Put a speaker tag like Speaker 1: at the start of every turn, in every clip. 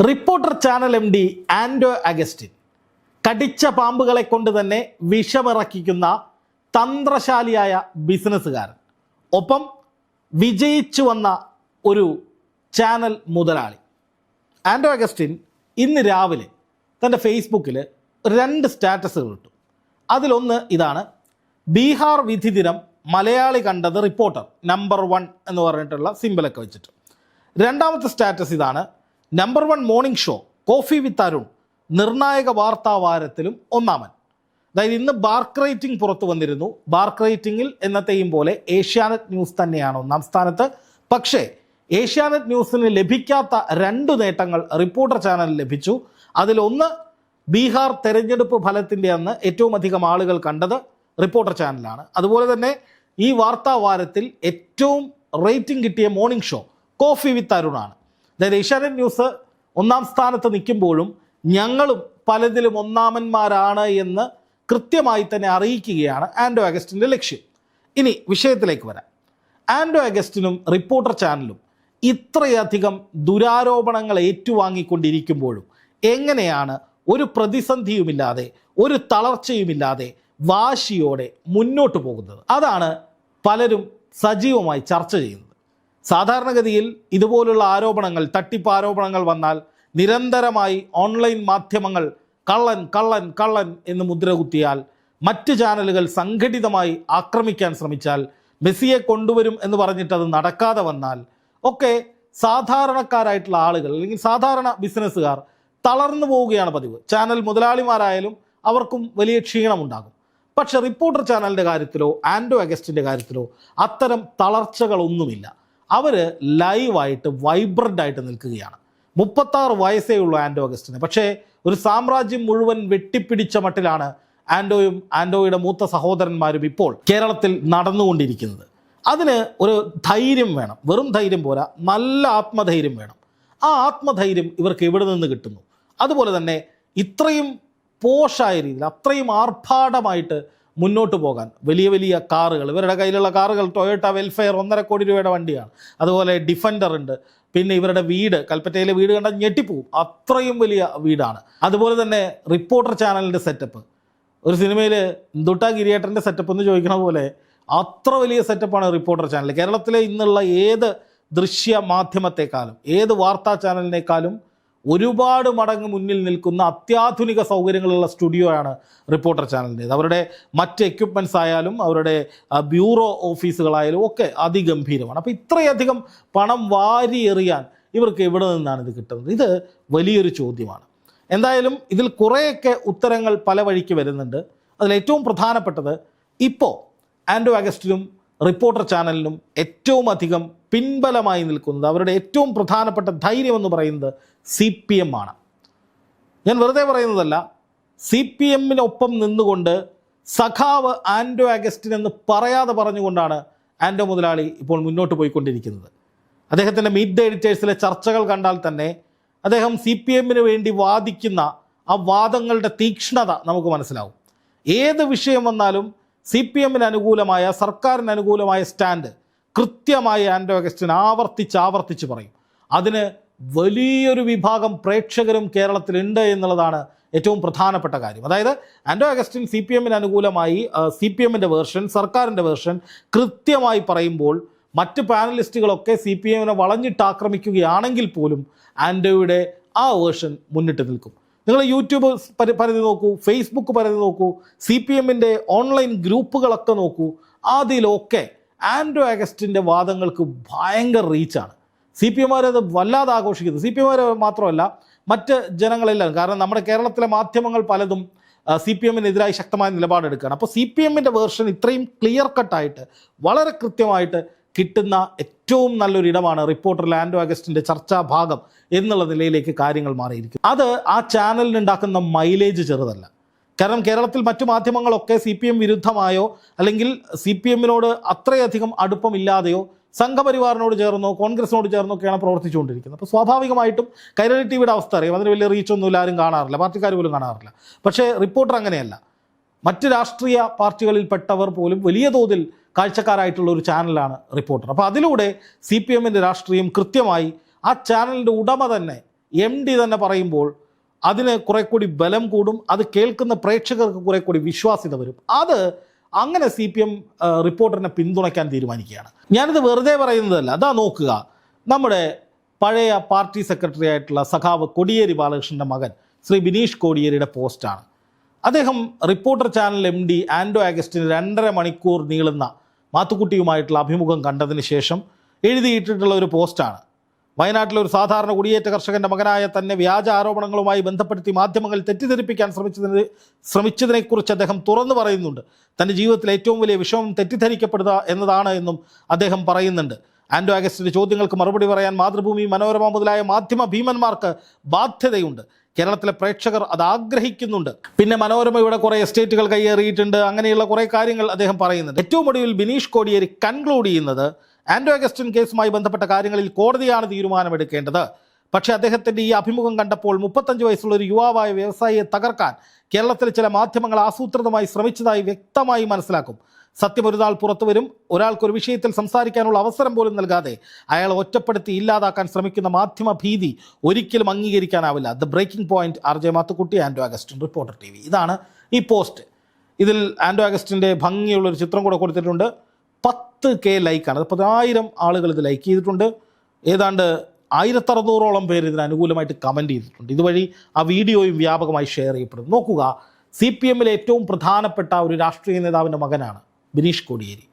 Speaker 1: Reporter channel M D Anto Augustine കടിച്ച പാമ്പുകളെ കൊണ്ട് തന്നെ വിഷമിറക്കിക്കുന്ന തന്ത്രശാലിയായ ബിസിനസ്സുകാരൻ. ഒപ്പം വിജയിച്ചു വന്ന ഒരു ചാനൽ മുതലാളി. ആൻഡോ അഗസ്റ്റിൻ ഇന്ന് രാവിലെ തന്റെ ഫേസ്ബുക്കിൽ രണ്ട് സ്റ്റാറ്റസുകൾ ഇട്ടു. അതിലൊന്ന് ഇതാണ് ബീഹാർ വിധി ദിനം മലയാളി കണ്ടത് റിപ്പോർട്ടർ നമ്പർ വൺ എന്ന് പറഞ്ഞിട്ടുള്ള സിമ്പിളൊക്കെ വെച്ചിട്ട്. രണ്ടാമത്തെ സ്റ്റാറ്റസ് ഇതാണ് number one morning show coffee with Arun നിർണായക വാർത്താ വാരത്തിലും ഒന്നാമൻ. അതായത് ഇന്ന് ബാർക്ക് റേറ്റിംഗ് പുറത്തു വന്നിരുന്നു. ബാർക്ക് റേറ്റിംഗിൽ എന്നത്തെയും പോലെ ഏഷ്യാനെറ്റ് ന്യൂസ് തന്നെയാണ് ഒന്നാം സ്ഥാനത്ത്. പക്ഷേ ഏഷ്യാനെറ്റ് ന്യൂസിന് ലഭിക്കാത്ത രണ്ട് നേട്ടങ്ങൾ റിപ്പോർട്ടർ ചാനലിൽ ലഭിച്ചു. അതിലൊന്ന് ബീഹാർ തെരഞ്ഞെടുപ്പ് ഫലത്തിന്റെ അന്ന് ഏറ്റവും അധികം ആളുകൾ കണ്ടത് റിപ്പോർട്ടർ ചാനലാണ്. അതുപോലെ തന്നെ ഈ വാർത്താ വാരത്തിൽ ഏറ്റവും റേറ്റിംഗ് കിട്ടിയ മോർണിംഗ് ഷോ കോഫി വിത്ത് അരുണാണ് അതായത് ഏഷ്യാനെറ്റ് ന്യൂസ് ഒന്നാം സ്ഥാനത്ത് നിൽക്കുമ്പോഴും ഞങ്ങളും പലതിലും ഒന്നാമന്മാരാണ് എന്ന് കൃത്യമായി തന്നെ അറിയിക്കുകയാണ് ആൻഡോ അഗസ്റ്റിന്റെ ലക്ഷ്യം. ഇനി വിഷയത്തിലേക്ക് വരാം. ആൻഡോ അഗസ്റ്റിനും റിപ്പോർട്ടർ ചാനലും ഇത്രയധികം ദുരാരോപണങ്ങൾ ഏറ്റുവാങ്ങിക്കൊണ്ടിരിക്കുമ്പോഴും എങ്ങനെയാണ് ഒരു പ്രതിസന്ധിയുമില്ലാതെ ഒരു തളർച്ചയുമില്ലാതെ വാശിയോടെ മുന്നോട്ട് പോകുന്നത്? അതാണ് പലരും സജീവമായി ചർച്ച ചെയ്യുന്നത്. സാധാരണഗതിയിൽ ഇതുപോലുള്ള ആരോപണങ്ങൾ തട്ടിപ്പ് ആരോപണങ്ങൾ വന്നാൽ നിരന്തരമായി ഓൺലൈൻ മാധ്യമങ്ങൾ കള്ളൻ കള്ളൻ കള്ളൻ എന്ന് മുദ്രകുത്തിയാൽ മറ്റ് ചാനലുകൾ സംഘടിതമായി ആക്രമിക്കാൻ ശ്രമിച്ചാൽ മെസ്സിയെ കൊണ്ടുവരും എന്ന് പറഞ്ഞിട്ട് അത് നടക്കാതെ വന്നാൽ ഒക്കെ സാധാരണക്കാരായിട്ടുള്ള ആളുകൾ അല്ലെങ്കിൽ സാധാരണ ബിസിനസ്സുകാർ തളർന്നു പോവുകയാണ് പതിവ്. ചാനൽ മുതലാളിമാരായാലും അവർക്കും വലിയ ക്ഷീണമുണ്ടാകും. പക്ഷേ റിപ്പോർട്ടർ ചാനലിന്റെ കാര്യത്തിലോ ആൻഡോ അഗസ്റ്റിന്റെ കാര്യത്തിലോ അത്തരം തളർച്ചകളൊന്നുമില്ല. അവർ ലൈവായിട്ട് വൈബ്രന്റ് ആയിട്ട് നിൽക്കുകയാണ്. മുപ്പത്താറ് വയസ്സേ ഉള്ളൂ ആൻഡോ അഗസ്റ്റിന്. പക്ഷേ ഒരു സാമ്രാജ്യം മുഴുവൻ വെട്ടിപ്പിടിച്ച മട്ടിലാണ് ആൻഡോയും ആൻഡോയുടെ മൂത്ത സഹോദരന്മാരും ഇപ്പോൾ കേരളത്തിൽ നടന്നുകൊണ്ടിരിക്കുന്നത്. അതിന് ഒരു ധൈര്യം വേണം. വെറും ധൈര്യം പോരാ. നല്ല ആത്മധൈര്യം വേണം. ആ ആത്മധൈര്യം ഇവർക്ക് എവിടെ നിന്ന് കിട്ടുന്നു? അതുപോലെ തന്നെ ഇത്രയും പോഷായ രീതിയിൽ അത്രയും ആർഭാടമായിട്ട് മുന്നോട്ട് പോകാൻ. വലിയ വലിയ കാറുകൾ. ഇവരുടെ കയ്യിലുള്ള കാറുകൾ ടൊയോട്ട വെൽഫെയർ ഒന്നര കോടി രൂപയുടെ വണ്ടിയാണ്. അതുപോലെ ഡിഫൻഡർ ഉണ്ട്. പിന്നെ ഇവരുടെ വീട് കൽപ്പറ്റയിലെ വീട് കണ്ടാൽ ഞെട്ടിപ്പോവും. അത്രയും വലിയ വീടാണ്. അതുപോലെ തന്നെ റിപ്പോർട്ടർ ചാനലിന്റെ സെറ്റപ്പ് ഒരു സിനിമയിൽ ദുട്ട ഗിരിയേട്ടന്റെ സെറ്റപ്പ് എന്ന് ചോദിക്കണ പോലെ അത്ര വലിയ സെറ്റപ്പാണ് റിപ്പോർട്ടർ ചാനൽ കേരളത്തിലെ ഇന്നുള്ള ഏത് ദൃശ്യ മാധ്യമത്തെക്കാളും ഏത് വാർത്താ ചാനലിനേക്കാളും ഒരുപാട് മടങ്ങ് മുന്നിൽ നിൽക്കുന്ന അത്യാധുനിക സൗകര്യങ്ങളുള്ള സ്റ്റുഡിയോ ആണ് റിപ്പോർട്ടർ ചാനലിന്റേത്. അവരുടെ മറ്റ് എക്യുപ്മെന്റ്സ് ആയാലും അവരുടെ ബ്യൂറോ ഓഫീസുകളായാലും ഒക്കെ അതിഗംഭീരമാണ്. അപ്പോൾ ഇത്രയധികം പണം വാരി എറിയാൻ ഇവർക്ക് എവിടെ നിന്നാണ് ഇത് കിട്ടുന്നത്? ഇത് വലിയൊരു ചോദ്യമാണ്. എന്തായാലും ഇതിൽ കുറേയൊക്കെ ഉത്തരങ്ങൾ പല വഴിക്ക് വരുന്നുണ്ട്. അതിൽ ഏറ്റവും പ്രധാനപ്പെട്ടത് ഇപ്പോൾ ആൻഡോ അഗസ്റ്റിനും റിപ്പോർട്ടർ ചാനലിനും ഏറ്റവും അധികം പിൻബലമായി നിൽക്കുന്നത് അവരുടെ ഏറ്റവും പ്രധാനപ്പെട്ട ധൈര്യം എന്ന് പറയുന്നത് സി പി എം ആണ്. ഞാൻ വെറുതെ പറയുന്നതല്ല സി പി എമ്മിനൊപ്പം നിന്നുകൊണ്ട് സഖാവ് ആൻഡോ അഗസ്റ്റിൻ എന്ന് പറയാതെ പറഞ്ഞുകൊണ്ടാണ് ആൻഡോ മുതലാളി ഇപ്പോൾ മുന്നോട്ട് പോയിക്കൊണ്ടിരിക്കുന്നത്. അദ്ദേഹത്തിന്റെ മീറ്റ് ദ എഡിറ്റേഴ്സിലെ ചർച്ചകൾ കണ്ടാൽ തന്നെ അദ്ദേഹം സി പി എമ്മിന് വേണ്ടി വാദിക്കുന്ന ആ വാദങ്ങളുടെ തീക്ഷ്ണത നമുക്ക് മനസ്സിലാവും. ഏത് വിഷയം വന്നാലും സി പി എമ്മിന് അനുകൂലമായ സർക്കാരിന് അനുകൂലമായ സ്റ്റാൻഡ് കൃത്യമായി ആൻഡോ അഗസ്റ്റിൻ ആവർത്തിച്ച് ആവർത്തിച്ച് പറയും. അതിന് വലിയൊരു വിഭാഗം പ്രേക്ഷകരും കേരളത്തിലുണ്ട് എന്നുള്ളതാണ് ഏറ്റവും പ്രധാനപ്പെട്ട കാര്യം. അതായത് ആൻഡോ അഗസ്റ്റിൻ സി പി എമ്മിന് അനുകൂലമായി സി പി എമ്മിന്റെ വേർഷൻ സർക്കാരിന്റെ വേർഷൻ കൃത്യമായി പറയുമ്പോൾ മറ്റ് പാനലിസ്റ്റുകളൊക്കെ സി പി എമ്മിനെ വളഞ്ഞിട്ട് ആക്രമിക്കുകയാണെങ്കിൽ പോലും ആൻഡോയുടെ ആ വേർഷൻ മുന്നിട്ട് നിൽക്കും. നിങ്ങൾ യൂട്യൂബ് പരി- പരിധി നോക്കൂ ഫേസ്ബുക്ക് പരിധി നോക്കൂ സി പി എമ്മിന്റെ ഓൺലൈൻ ഗ്രൂപ്പുകളൊക്കെ നോക്കൂ അതിലൊക്കെ ആൻഡ്രോ അഗസ്റ്റിന്റെ വാദങ്ങൾക്ക് ഭയങ്കര റീച്ചാണ് സി പി എമാർ അത് വല്ലാതെ ആഘോഷിക്കുന്നു. സി പി എമാർ മാത്രമല്ല മറ്റ് ജനങ്ങളെല്ലാം കാരണം നമ്മുടെ കേരളത്തിലെ മാധ്യമങ്ങൾ പലതും സി പി എമ്മിനെതിരായി ശക്തമായ നിലപാടെടുക്കുകയാണ്. അപ്പോൾ സി പി എമ്മിന്റെ വേർഷൻ ഇത്രയും ക്ലിയർ കട്ടായിട്ട് വളരെ കൃത്യമായിട്ട് കിട്ടുന്ന ഏറ്റവും നല്ലൊരു ഇടമാണ് റിപ്പോർട്ടർ ലാൻഡോ അഗസ്റ്റിന്റെ ചർച്ചാ ഭാഗം എന്നുള്ള നിലയിലേക്ക് കാര്യങ്ങൾ മാറിയിരിക്കും അത് ആ ചാനലിനുണ്ടാക്കുന്ന മൈലേജ് ചെറുതല്ല. കാരണം കേരളത്തിൽ മറ്റു മാധ്യമങ്ങളൊക്കെ സി പി എം വിരുദ്ധമായോ അല്ലെങ്കിൽ സി പി എമ്മിനോട് അത്രയധികം അടുപ്പമില്ലാതെയോ സംഘപരിവാറിനോട് ചേർന്നോ കോൺഗ്രസിനോട് ചേർന്നോ ഒക്കെയാണ് പ്രവർത്തിച്ചുകൊണ്ടിരിക്കുന്നത്. അപ്പോൾ സ്വാഭാവികമായിട്ടും കൈരളി ടി വിയുടെ അവസ്ഥ അറിയാം. അതിന് വലിയ റീച്ചൊന്നും ആരും കാണാറില്ല പാർട്ടിക്കാർ പോലും കാണാറില്ല. പക്ഷേ റിപ്പോർട്ടർ അങ്ങനെയല്ല. മറ്റ് രാഷ്ട്രീയ പാർട്ടികളിൽപ്പെട്ടവർ പോലും വലിയ തോതിൽ കാഴ്ചക്കാരായിട്ടുള്ള ഒരു ചാനലാണ് റിപ്പോർട്ടർ. അപ്പോൾ അതിലൂടെ സി പി എമ്മിന്റെ രാഷ്ട്രീയം കൃത്യമായി ആ ചാനലിന്റെ ഉടമ തന്നെ എം ഡി തന്നെ പറയുമ്പോൾ അതിന് കുറെ കൂടി ബലം കൂടും അത് കേൾക്കുന്ന പ്രേക്ഷകർക്ക് കുറെ കൂടി വിശ്വാസ്യത വരും. അത് അങ്ങനെ സി പി എം റിപ്പോർട്ടറിനെ പിന്തുണയ്ക്കാൻ തീരുമാനിക്കുകയാണ്. ഞാനിത് വെറുതെ പറയുന്നതല്ല. അതാ നോക്കുക. നമ്മുടെ പഴയ പാർട്ടി സെക്രട്ടറി ആയിട്ടുള്ള സഖാവ് കൊടിയേരി ബാലകൃഷ്ണന്റെ മകൻ ശ്രീ ബിനീഷ് കോടിയേരിയുടെ പോസ്റ്റാണ്. അദ്ദേഹം റിപ്പോർട്ടർ ചാനൽ എം ഡി ആൻഡോ ആഗസ്റ്റിന് രണ്ടര മണിക്കൂർ നീളുന്ന മാത്തുക്കുട്ടിയുമായിട്ടുള്ള അഭിമുഖം കണ്ടതിന് ശേഷം എഴുതിയിട്ടിട്ടുള്ള ഒരു പോസ്റ്റാണ്. വയനാട്ടിലെ ഒരു സാധാരണ കുടിയേറ്റ കർഷകന്റെ മകനായ തന്നെ വ്യാജ ആരോപണങ്ങളുമായി ബന്ധപ്പെടുത്തി മാധ്യമങ്ങൾ തെറ്റിദ്ധരിപ്പിക്കാൻ ശ്രമിച്ചതിന് ശ്രമിച്ചതിനെക്കുറിച്ച് അദ്ദേഹം തുറന്നു പറയുന്നുണ്ട്. തന്റെ ജീവിതത്തിലെ ഏറ്റവും വലിയ വിഷമം തെറ്റിദ്ധരിക്കപ്പെടുക എന്നതാണ് എന്നും അദ്ദേഹം പറയുന്നുണ്ട്. ആൻഡോ അഗസ്റ്റിന്റെ ചോദ്യങ്ങൾക്ക് മറുപടി പറയാൻ മാതൃഭൂമി മനോരമ മുതലായ മാധ്യമ ഭീമന്മാർക്ക് ബാധ്യതയുണ്ട്. കേരളത്തിലെ പ്രേക്ഷകർ അത് ആഗ്രഹിക്കുന്നുണ്ട്. പിന്നെ മനോരമയുടെ കുറേ എസ്റ്റേറ്റുകൾ കയ്യേറിയിട്ടുണ്ട്. അങ്ങനെയുള്ള കുറേ കാര്യങ്ങൾ അദ്ദേഹം പറയുന്നുണ്ട്. ഏറ്റവും ഒടുവിൽ ബിനീഷ് കോടിയേരി കൺക്ലൂഡ് ചെയ്യുന്നത് ആൻഡ്രോ അഗസ്റ്റിൻ കേസുമായി ബന്ധപ്പെട്ട കാര്യങ്ങളിൽ കോടതിയാണ് തീരുമാനമെടുക്കേണ്ടത്. പക്ഷേ അദ്ദേഹത്തിന്റെ ഈ അഭിമുഖം കണ്ടപ്പോൾ മുപ്പത്തഞ്ച് വയസ്സുള്ള ഒരു യുവാവായ വ്യവസായിയെ തകർക്കാൻ കേരളത്തിലെ ചില മാധ്യമങ്ങൾ ആസൂത്രിതമായി ശ്രമിച്ചതായി വ്യക്തമായി മനസ്സിലാക്കും. സത്യം ഒരു നാൾ പുറത്തു വരും ഒരാൾക്കൊരു വിഷയത്തിൽ സംസാരിക്കാനുള്ള അവസരം പോലും നൽകാതെ അയാൾ ഒറ്റപ്പെടുത്തി ഇല്ലാതാക്കാൻ ശ്രമിക്കുന്ന മാധ്യമ ഭീതി ഒരിക്കലും അംഗീകരിക്കാനാവില്ല. The breaking point R J Mathukutty Anto Augustine reporter T ഇതാണ് ഈ പോസ്റ്റ്. ഇതിൽ ആൻഡോ അഗസ്റ്റിന്റെ ഭംഗിയുള്ളൊരു ചിത്രം കൂടെ കൊടുത്തിട്ടുണ്ട്. പത്ത് കെ ലൈക്കാണ് പതിനായിരം ആളുകൾ ഇത് ലൈക്ക് ചെയ്തിട്ടുണ്ട്. ഏതാണ്ട് ആയിരത്തറുന്നൂറോളം പേര് ഇതിന് അനുകൂലമായിട്ട് കമന്റ് ചെയ്തിട്ടുണ്ട്. ഇതുവഴി ആ വീഡിയോയും വ്യാപകമായി ഷെയർ ചെയ്യപ്പെടുന്നു. നോക്കുക സി പി എമ്മിലെ ഏറ്റവും പ്രധാനപ്പെട്ട ഒരു രാഷ്ട്രീയ നേതാവിന്റെ മകനാണ് ബിനീഷ് കോടിയേരി.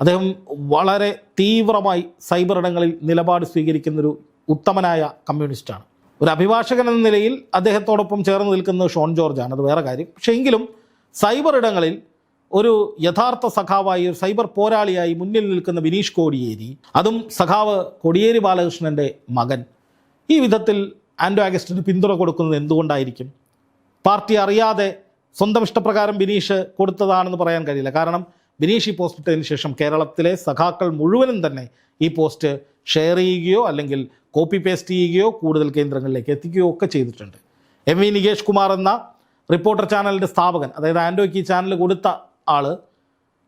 Speaker 1: അദ്ദേഹം വളരെ തീവ്രമായി സൈബർ ഇടങ്ങളിൽ നിലപാട് സ്വീകരിക്കുന്നൊരു ഉത്തമനായ കമ്മ്യൂണിസ്റ്റാണ്. ഒരു അഭിഭാഷകൻ എന്ന നിലയിൽ അദ്ദേഹത്തോടൊപ്പം ചേർന്ന് നിൽക്കുന്നത് ഷോൺ ജോർജാണ്. അത് വേറെ കാര്യം. പക്ഷേ എങ്കിലും സൈബർ ഇടങ്ങളിൽ ഒരു യഥാർത്ഥ സഖാവായി ഒരു സൈബർ പോരാളിയായി മുന്നിൽ നിൽക്കുന്ന ബിനീഷ് കോടിയേരി അതും സഖാവ് കോടിയേരി ബാലകൃഷ്ണന്റെ മകൻ. ഈ വിധത്തിൽ ആൻഡോ ആഗസ്റ്റിന് പിന്തുണ കൊടുക്കുന്നത് എന്തുകൊണ്ടായിരിക്കും? പാർട്ടി അറിയാതെ സ്വന്തം ഇഷ്ടപ്രകാരം ബിനീഷ് കൊടുത്തതാണെന്ന് പറയാൻ കഴിയില്ല. കാരണം ബിനീഷ് ഈ പോസ്റ്റ് ഇട്ടതിന് ശേഷം കേരളത്തിലെ സഖാക്കൾ മുഴുവനും തന്നെ ഈ പോസ്റ്റ് ഷെയർ ചെയ്യുകയോ അല്ലെങ്കിൽ കോപ്പി പേസ്റ്റ് ചെയ്യുകയോ കൂടുതൽ കേന്ദ്രങ്ങളിലേക്ക് എത്തിക്കുകയോ ഒക്കെ ചെയ്തിട്ടുണ്ട്. എം വി നികേഷ് കുമാർ എന്ന റിപ്പോർട്ടർ ചാനലിന്റെ സ്ഥാപകൻ അതായത് ആൻഡോയ്ക്ക് ഈ ചാനൽ കൊടുത്ത ആൾ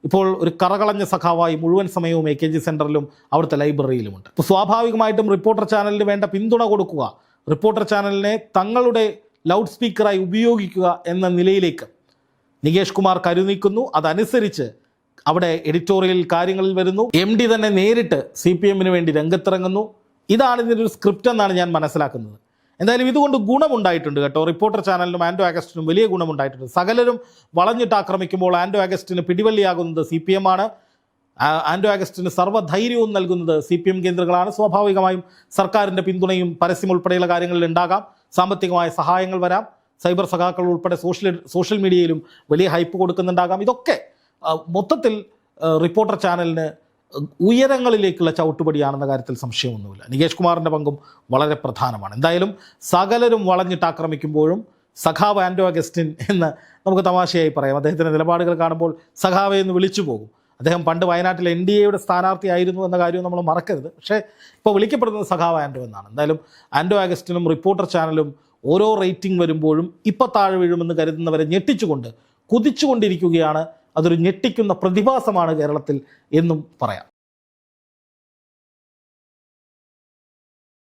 Speaker 1: ഇപ്പോൾ ഒരു കറകളഞ്ഞ സഖാവായി മുഴുവൻ സമയവും എ കെ ജി സെന്ററിലും അവിടുത്തെ ലൈബ്രറിയിലുമുണ്ട്. അപ്പോൾ സ്വാഭാവികമായിട്ടും റിപ്പോർട്ടർ ചാനലിന് വേണ്ട പിന്തുണ കൊടുക്കുക റിപ്പോർട്ടർ ചാനലിനെ തങ്ങളുടെ ലൗഡ് സ്പീക്കറായി ഉപയോഗിക്കുക എന്ന നിലയിലേക്ക് നികേഷ് കുമാർ കരുനീക്കുന്നു. അതനുസരിച്ച് അവിടെ എഡിറ്റോറിയൽ കാര്യങ്ങളിൽ വരുന്നു. എം ഡി തന്നെ നേരിട്ട് സി പി എമ്മിന് വേണ്ടി രംഗത്തിറങ്ങുന്നു. ഇതാണ് ഇതിന്റെ ഒരു സ്ക്രിപ്റ്റ് എന്നാണ് ഞാൻ മനസ്സിലാക്കുന്നത്. എന്തായാലും ഇതുകൊണ്ട് ഗുണമുണ്ടായിട്ടുണ്ട് കേട്ടോ. റിപ്പോർട്ടർ ചാനലിനും ആൻഡോ ആഗസ്റ്റിനും വലിയ ഗുണമുണ്ടായിട്ടുണ്ട്. സകലരും വളഞ്ഞിട്ട് ആക്രമിക്കുമ്പോൾ ആൻഡോ ആഗസ്റ്റിന് പിടിവള്ളിയാകുന്നത് സി പി എം ആണ്. ആൻഡോ ആഗസ്റ്റിന് സർവധൈര്യവും നൽകുന്നത് സി പി എം കേന്ദ്രങ്ങളാണ്. സ്വാഭാവികമായും സർക്കാരിന്റെ പിന്തുണയും പരസ്യം ഉൾപ്പെടെയുള്ള കാര്യങ്ങളിൽ ഉണ്ടാകാം. സാമ്പത്തികമായ സഹായങ്ങൾ വരാം. സൈബർ സഖാക്കൾ ഉൾപ്പെടെ സോഷ്യൽ സോഷ്യൽ മീഡിയയിലും വലിയ ഹൈപ്പ് കൊടുക്കുന്നുണ്ടാകാം. ഇതൊക്കെ മൊത്തത്തിൽ റിപ്പോർട്ടർ ചാനലിന് ഉയരങ്ങളിലേക്കുള്ള ചവിട്ടുപടിയാണെന്ന കാര്യത്തിൽ സംശയമൊന്നുമില്ല. നികേഷ് കുമാറിന്റെ പങ്കും വളരെ പ്രധാനമാണ്. എന്തായാലും സകലരും വളഞ്ഞിട്ട് ആക്രമിക്കുമ്പോഴും സഖാവ് ആൻഡോ അഗസ്റ്റിൻ എന്ന് നമുക്ക് തമാശയായി പറയാം. അദ്ദേഹത്തിന്റെ നിലപാടുകൾ കാണുമ്പോൾ സഖാവെ എന്ന് വിളിച്ചു പോകും. അദ്ദേഹം പണ്ട് വയനാട്ടിൽ എൻ ഡി എയുടെ സ്ഥാനാർത്ഥിയായിരുന്നു എന്ന കാര്യവും നമ്മൾ മറക്കരുത്. പക്ഷേ ഇപ്പോൾ വിളിക്കപ്പെടുന്നത് സഖാവ് ആൻഡോ എന്നാണ്. എന്തായാലും ആൻഡോ അഗസ്റ്റിനും റിപ്പോർട്ടർ ചാനലും ഓരോ റേറ്റിംഗ് വരുമ്പോഴും ഇപ്പോൾ താഴെ വീഴുമെന്ന് കരുതുന്നവരെ ഞെട്ടിച്ചുകൊണ്ട് കുതിച്ചുകൊണ്ടിരിക്കുകയാണ് അതൊരു ഞെട്ടിക്കുന്ന പ്രതിഭാസമാണ് കേരളത്തിൽ എന്നും പറയാം.